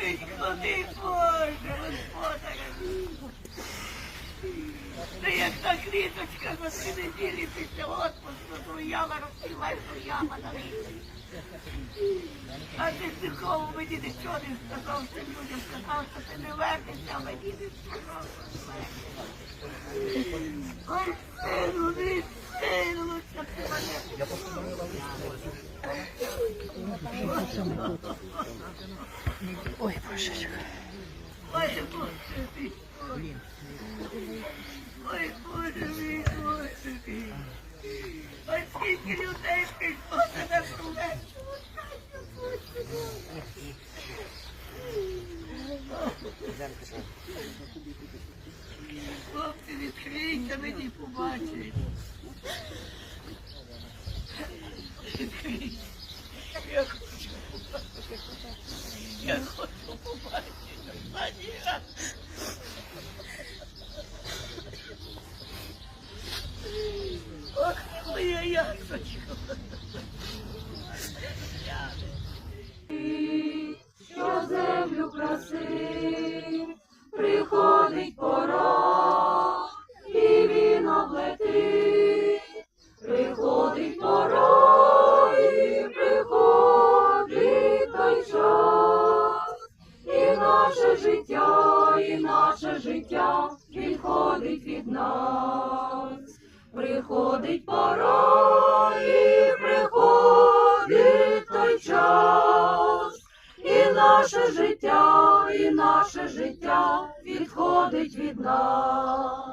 Боже, ти Боже, Господи. Ти як та квіточка за три неділі після отпуску стояла, розпівай, стояла на річці. А ти нікому мені нічого не сказав, що людям сказав, що ти не вернешся, а мені не сказав, що не вернешся. Ой, мене Ой, Боже мій, Боже. Ой, Боже мій, Боже мій. Ой, скільки людей прийшло. Хлопці, відкрийте мені побачить. Я хочу побачити. Я хочу побачити. Останній. Ох, моя ясочка. Приходить пора, і приходить той час, і наше життя, і наше життя відходить від нас.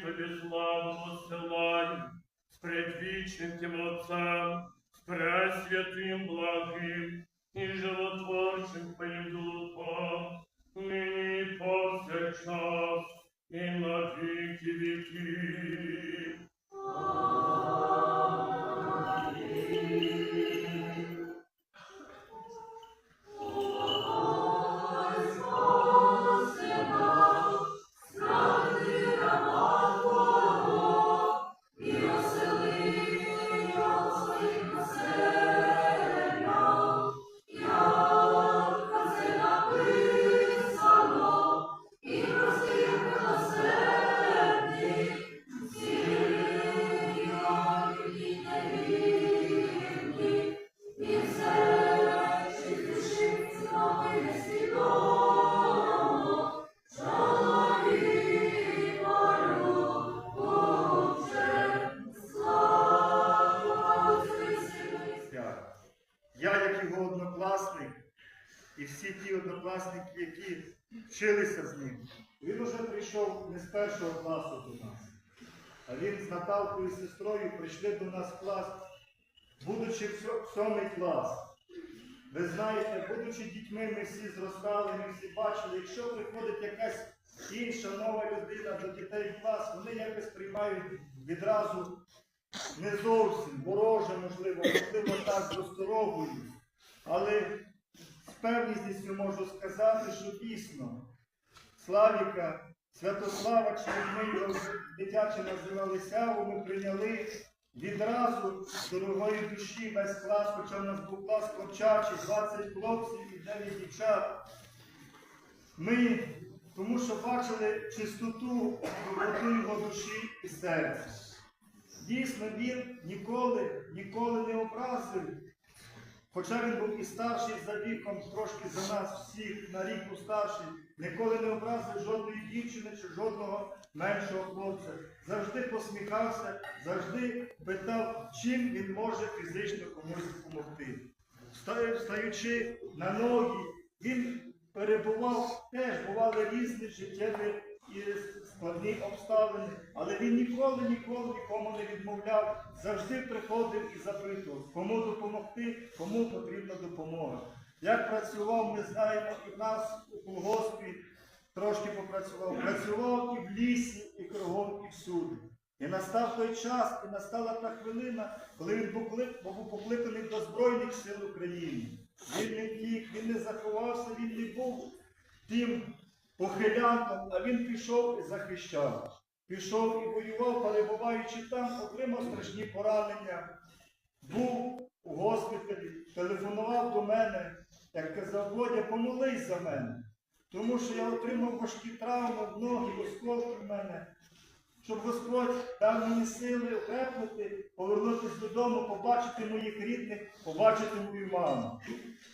Тобі славу посилаю, з предвічним тим Отцем, з пресвятим благим і животворчим Твоїм Духом, нині повсякчас і на віки віків. Як його однокласник, і всі ті однокласники, які вчилися з ним, він уже прийшов не з першого класу до нас, а він з Наталкою і сестрою прийшли до нас в клас, будучи в сьомий клас. Ви знаєте, будучи дітьми, ми всі зростали, ми всі бачили, якщо приходить якась інша нова людина до дітей в клас, вони якось приймають відразу не зовсім вороже, можливо, можливо, так з осторогою. Але з певністю можу сказати, що дійсно Славіка, Святослава, чи ми його дитяче називали Сяву, ми прийняли відразу дорогої душі весь клас, хоча в нас був клас хлопчачий, 20 хлопців і 9 дівчат. Ми, тому що бачили чистоту, доброту його душі і серця. Дійсно, він ніколи, ніколи не образив, хоча він був і старший за віком, трошки за нас всіх на рік був старший, ніколи не образив жодної дівчини чи жодного меншого хлопця. Завжди посміхався, завжди питав, чим він може фізично комусь допомогти. Вста- Встаючи на ноги, він перебував, теж бували різні життєві і складні обставини, але він ніколи, ніколи нікому не відмовляв, завжди приходив і запитував, кому допомогти, кому потрібна допомога. Як працював, ми знаємо, і в нас у колгоспі трошки попрацював, працював і в лісі, і кругом, і всюди. І настав той час, і настала та хвилина, коли він був кли- був покликаний до Збройних сил України. він не втік, він не заховався, він не був тим похилянком, а він пішов і захищав. Пішов і воював, перебуваючи там, отримав страшні поранення. Був у госпіталі, телефонував до мене, як казав, Володя, помолись за мене. Тому що я отримав важкі травми, ноги, осколки в мене. Щоб Господь дав мені сили окрепнути, повернутися додому, побачити моїх рідних, побачити мою маму.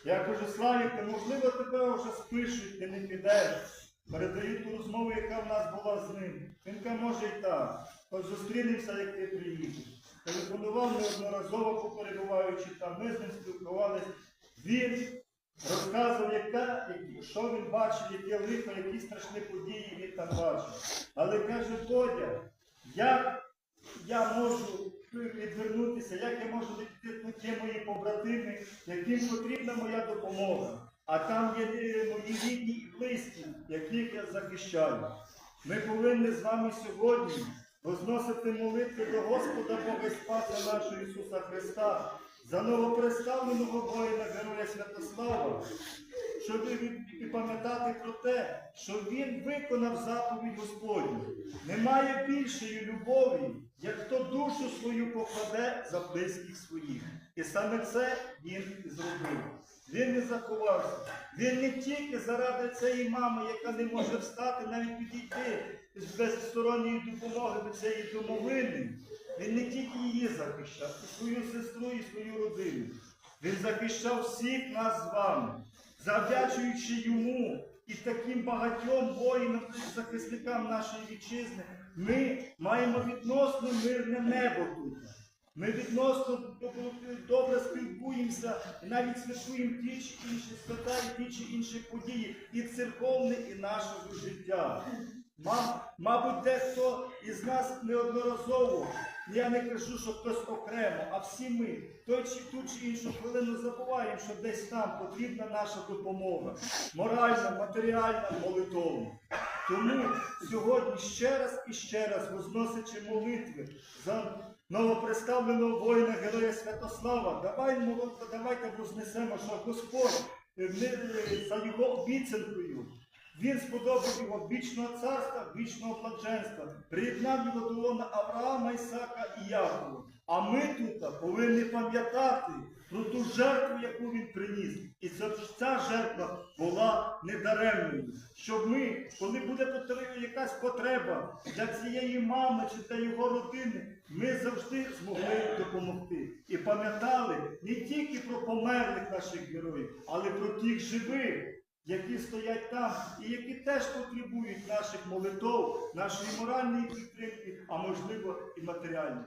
Я кажу, Славік, можливо, тебе вже спишуть, ти не підеш. Передаю ту розмову, яка в нас була з ним. Він каже, може і так. Хоч зустрінемося, як ти приїдеш. Телефонував неодноразово, перебуваючи там, ми з ним спілкувалися. Він розказував, яка, що він бачив, яке лихо, які страшні події він там бачив. Але каже, Бодя, як я можу відвернутися, як я можу ті мої побратими, яким потрібна моя допомога. А там є мої рідні і близькі, яких я захищаю. Ми повинні з вами сьогодні возносити молитви до Господа Бога Спаса нашого Ісуса Христа за новоприставленого воїна Героя Святослава, щоб і- пам'ятати про те, що він виконав заповідь Господню. Немає більшої любові, як хто душу свою покладе за близьких своїх. І саме це він зробив. Він не заховався. Він не тільки заради цієї мами, яка не може встати, навіть підійти без сторонньої допомоги до цієї домовини. Він не тільки її захищав, і свою сестру, і свою родину. Він захищав всіх нас з вами, завдячуючи йому і таким багатьом воїнам захисникам нашої вітчизни, ми маємо відносно мирне небо тут. Ми відносно добре спілкуємося навіть святкуємо ті чи інші свята, і ті чи інші події, і церковне, і нашого життя. Ма- Мабуть, дехто із нас неодноразово, я не кажу, що хтось окремо, а всі ми той чи ту чи іншу хвилину забуваємо, що десь там потрібна наша допомога. Моральна, матеріальна, молитовна. Тому сьогодні ще раз і ще раз, возносячи молитви за новоприставленого воїна Героя Святослава, давайте, давайте вознесемо, що Господь е, е, за його обіцянкою. Він сподобав його вічного царства, вічного блаженства, приєднав його до лона Авраама, Ісака і Якова. А ми тут повинні пам'ятати про ту жертву, яку він приніс. І ця, жертва була недаремною. Щоб ми, коли буде якась потреба для цієї мами чи для його родини, ми завжди змогли допомогти. І пам'ятали не тільки про померлих наших героїв, але про тих живих які стоять там і які теж потребують наших молитов, нашої моральної підтримки, а можливо і матеріальної.